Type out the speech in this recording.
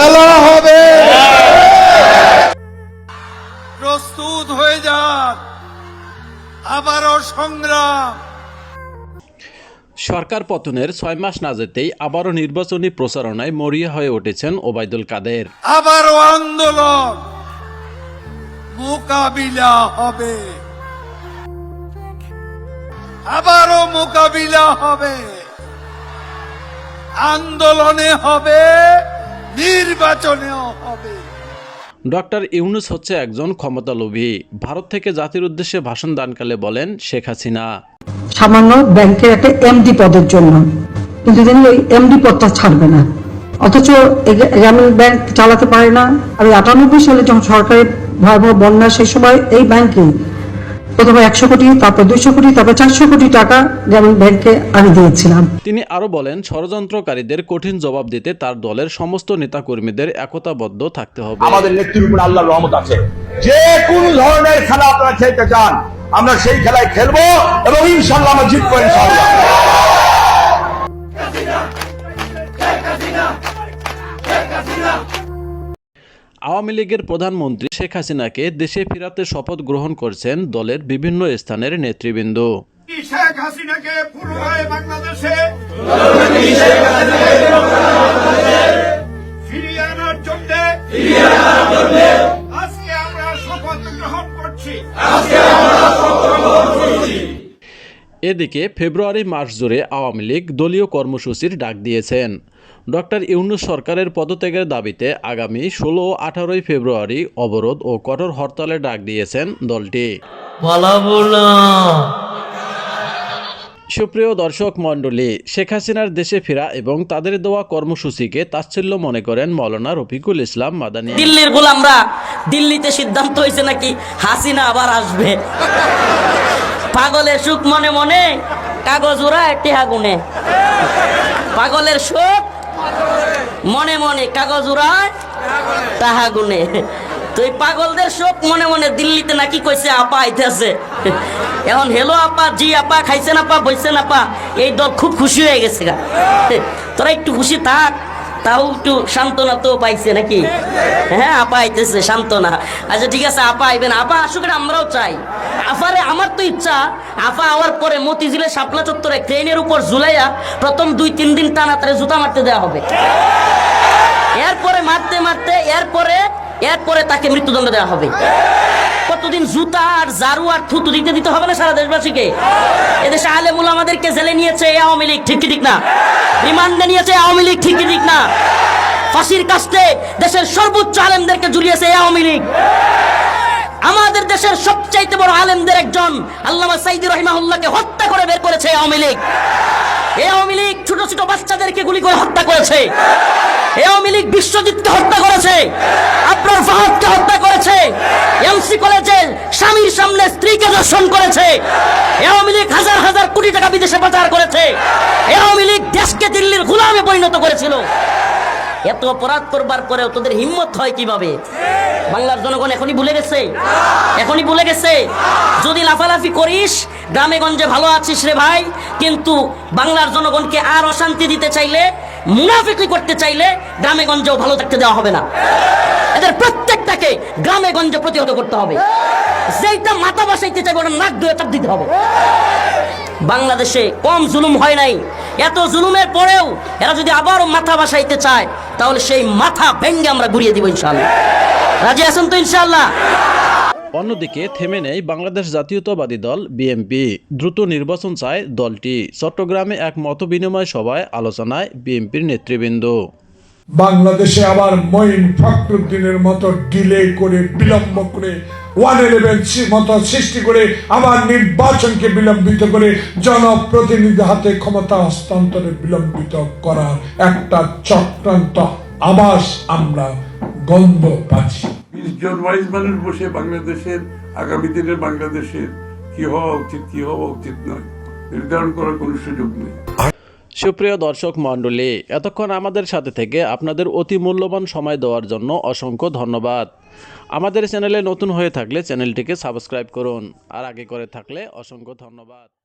খেলা হবে। প্রস্তুত হয়ে যান। আবারও সংগ্রাম। সরকার পতনের ছয় মাস না যেতেই আবারও নির্বাচনী প্রচারণায় মরিয়া হয়ে উঠেছেন ওবায়দুল কাদের। আবারও আন্দোলন। মোকাবিলা হবে। আবারও মোকাবিলা হবে। আন্দোলনে হবে। নির্বাচনেও হবে। ডক্টর ইউনুস হচ্ছে একজন ক্ষমতালোভী। ভারত থেকে জাতির উদ্দেশ্যে ভাষণ দানকালে বলেন শেখ হাসিনা। সামান্য ব্যাংকের একটা এমডি পদের জন্য। কিন্তু তিনি ওই এমডি পদটা ছাড়বে না। অথচ এই গ্রামীণ ব্যাংক চালাতে পারে না। আর আটানব্বই সালে যখন সরকারের ভয়াবহ বন্যা সেই সময় এই ব্যাংকে প্রথমে একশো কোটি তারপর দুইশো কোটি তারপর চারশো কোটি টাকা গ্রামীণ ব্যাংকে আমি দিয়েছিলাম। তিনি আরও বলেন ষড়যন্ত্রকারীদের কঠিন জবাব দিতে তার দলের সমস্ত নেতাকর্মীদের একতাবদ্ধ থাকতে হবে। আমাদের নেত্রীর উপর আল্লাহর রহমত আছে। যে কোন ধরনের খেলা আপনারা খেলতে চান আমরা সেই খেলায় খেলব এবং ইনশাল্লাহ আমরা জিতবো ইনশাল্লাহ আওয়ামী লীগের প্রধানমন্ত্রী শেখ হাসিনাকে দেশে ফেরাতে শপথ গ্রহণ করছেন দলের বিভিন্ন স্থানের নেতৃবৃন্দ। শেখ হাসিনাকে বাংলাদেশে? এদিকে ফেব্রুয়ারি মাস জুড়ে আওয়ামী লীগ দলীয় কর্মসূচির ডাক দিয়েছেন। ডক্টর ইউনুস সরকারের পদত্যাগের দাবিতে আগামী ষোলো ও আঠারোই ফেব্রুয়ারি অবরোধ ও কঠোর হরতালের ডাক দিয়েছেন দলটি। সুপ্রিয় দর্শক মণ্ডলী শেখ হাসিনার দেশে ফেরা এবং তাদের দেওয়া কর্মসূচিকে তাচ্ছিল্য মনে করেন মৌলানা রফিকুল ইসলাম মাদানী। দিল্লির গোলামরা দিল্লিতে সিদ্ধান্ত হয়েছে নাকি হাসিনা আবার আসবে? পাগলের সুখ মনে মনে, কাগজ উড়ায় টেহা গুনে। পাগলের সুখ মনে মনে, কাগজ উড়ায় তাহা গুনে। তো এই পাগলদের শোক মনে মনে দিল্লিতে নাকি কইছে, আপা আইতেছে। এখন হেলো আপা, জি আপা, খাইছেন আপা, বইছেন আপা, এই দল খুব খুশি হয়ে গেছে গা। তোরা একটু খুশি থাক। তাও একটু সান্ত্বনা তো পাইছে নাকি? হ্যাঁ আপা আইতেছে, সান্ত্বনা। আচ্ছা ঠিক আছে, আপা আইবেন। আপা আসুক, আমরাও চাই। আফারে, আমার তো ইচ্ছা আফা আওয়ার পরে মতিঝিলে শাপলা চত্বরে ট্রেনের উপর ঝুলাইয়া প্রথম দুই, তিন দিন টানা তারে জুতা মারতে দেওয়া হবে। এরপরে মারতে মারতে, এরপরে এরপরে তাকে মৃত্যুদণ্ড দেওয়া হবে। কতদিন জুতা আর জারু আর থুতু দিতে দিতে হবে না সারা দেশবাসীকে? এদেশে আলেমুল আমাদেরকে জেলে নিয়েছে আওয়ামী লীগ, ঠিক ঠিক না? রিমান্ডে নিয়েছে আওয়ামী লীগ, ঠিক ঠিক না? ফাঁসির কাস্তে দেশের সর্বোচ্চ আলেমদেরকে জুড়িয়েছে এই আওয়ামী লীগ। আমাদের দেশের সবচাইতে বড় আলেমদের একজন আল্লামা সাইদি রহিমাহুল্লাহকে হত্যা করে বের করেছে আওয়ামী লীগ। এই আওয়ামী লীগ ছোট ছোট বাচ্চাদেরকে গুলি করে হত্যা করেছে। আওয়ামী লীগ বিশ্বজিৎকে হত্যা করেছে আবরার ফাহাদকে হত্যা করেছে এমসি কলেজে স্বামীর সামনে স্ত্রীকে দর্শন করেছে আওয়ামী লীগ হাজার হাজার কোটি টাকা বিদেশে পাচার করেছে আওয়ামী লীগ দেশকে দিল্লির গোলামে পরিণত করেছিল। এত অপরাধ করবার পরেও তোদের হিম্মত হয় কীভাবে? বাংলার জনগণ এখনই ভুলে গেছে। এখনই ভুলে গেছে। যদি লাফালাফি করিস, গ্রামে গঞ্জে ভালো আছিস রে ভাই, কিন্তু বাংলার জনগণকে আর অশান্তি দিতে চাইলে মুনাফিকি করতে চাইলে গ্রামে গঞ্জেও ভালো থাকতে দেওয়া হবে না। এদের প্রত্যেকটাকে গ্রামে গঞ্জে প্রতিহত করতে হবে। যেইটা মাথা বসাইতে চাইবে ওটা নাক দুয়ে দিতে হবে। বাংলাদেশে কম জুলুম হয় নাই। এত জুলুমের পরেও এরা যদি আবারও মাথা বাসাইতে চায়, তাহলে সেই মাথা ভেঙ্গে আমরা ঘুরিয়ে দিব ইনশাল্লাহ রাজি আছেন তো ইনশাল্লাহ অন্যদিকে থেমে নেই বাংলাদেশ জাতীয়তাবাদী দল বিএনপি। দ্রুত নির্বাচন চায় দলটি। চট্টগ্রামে এক মতবিনিময় সভায় আলোচনায় বিএনপির নেতৃবৃন্দ। বাংলাদেশে আবার মঈন ফখরুদ্দিনের মতো ডিলে করে, বিলম্ব করে ওয়ান ইলেভেন মতো সৃষ্টি করে, আবার নির্বাচনকে বিলম্বিত করে জনপ্রতিনিধি হাতে ক্ষমতা হস্তান্তরে বিলম্বিত করার একটা চক্রান্ত আবাস আমরা গন্ধ পাচ্ছি। জন ওয়াইজ মানুষ বসে বাংলাদেশের, আগামী দিনের বাংলাদেশের কি হওয়া উচিত, কি হওয়া উচিত নয়। নির্ধারণ করার কোনো সুযোগ নেই। সুপ্রিয় দর্শক মণ্ডলী, এতক্ষণ আমাদের সাথে থেকে আপনাদের অতি মূল্যবান সময় দেওয়ার জন্য অসংখ্য ধন্যবাদ। আমাদের চ্যানেলে নতুন হয়ে থাকলে চ্যানেলটিকে সাবস্ক্রাইব করুন। আর আগে করে থাকলে অসংখ্য ধন্যবাদ।